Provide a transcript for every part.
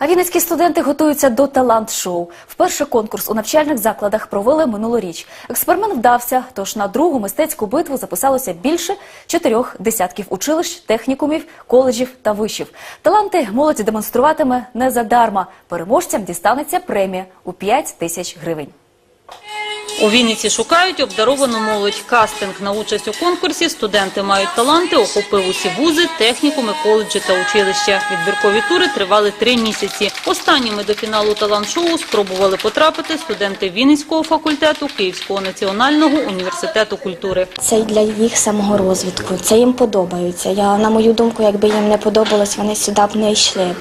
А вінницькі студенти готуються до талант-шоу. Вперше конкурс у навчальних закладах провели минулоріч. Експеримент вдався, тож на другу мистецьку битву записалося більше чотирьох десятків училищ, технікумів, коледжів та вишів. Таланти молодь демонструватиме не задарма. Переможцям дістанеться премія у 5 тисяч гривень. У Вінниці шукають обдаровану молодь. Кастинг на участь у конкурсі студенти мають таланти, охопив усі вузи, технікуми, коледжі та училища. Відбіркові тури тривали три місяці. Останніми до фіналу талант-шоу спробували потрапити студенти Вінницького факультету Київського національного університету культури. Це для їх самого розвитку. Це їм подобається. Я на мою думку, якби їм не подобалось, вони сюди б не йшли б.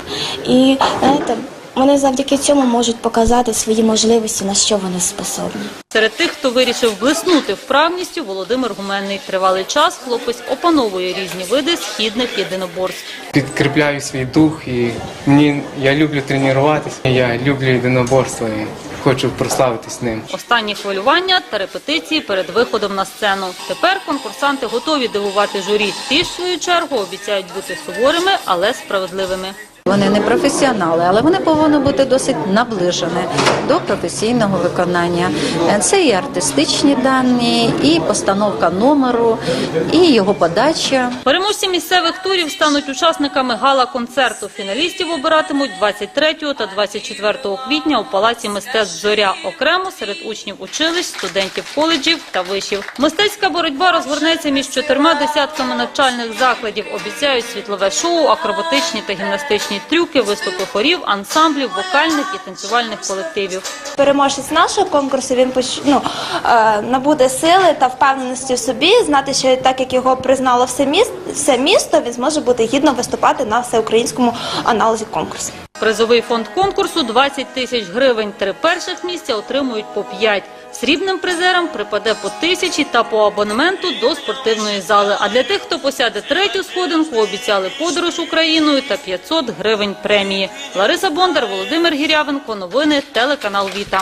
І знаєте, вони завдяки цьому можуть показати свої можливості, на що вони способні. Серед тих, хто вирішив блиснути вправністю, Володимир Гуменний. Тривалий час хлопець опановує різні види східних єдиноборств. підкріпляю свій дух і мені я люблю тренуватися. Я люблю єдиноборство і хочу прославитись ним. Останні хвилювання та репетиції перед виходом на сцену. Тепер конкурсанти готові дивувати журі. Ті ж, в свою чергу, обіцяють бути суворими, але справедливими. Вони не професіонали, але вони повинні бути досить наближені до професійного виконання. Е, Це і артистичні дані, і постановка номеру, і його подача. Переможці місцевих турів стануть учасниками гала-концерту. Фіналістів обиратимуть 23 та 24 квітня у Палаці мистецтв «Зоря» окремо серед учнів училищ, студентів коледжів та вишів. Мистецька боротьба розгорнеться між чотирма десятками навчальних закладів. Обіцяють світлове шоу, акробатичні та гімнастичні трюки, виступи хорів, ансамблів, вокальних і танцювальних колективів. переможець нашого конкурсу він ну, е, набуде сили та впевненості в собі, знати, що так як його признало все місто, все місто, він зможе бути гідно виступати на всеукраїнському аналозі конкурсу. Призовий фонд конкурсу 20 тисяч гривень. Три перших місця отримують по 5. Срібним призерам припаде по тисячі та по абонементу до спортивної зали. А для тих, хто посяде третю сходинку, обіцяли подорож Україною та 500 гривень премії. Лариса Бондар, Володимир Гірявенко. Новини телеканал Віта.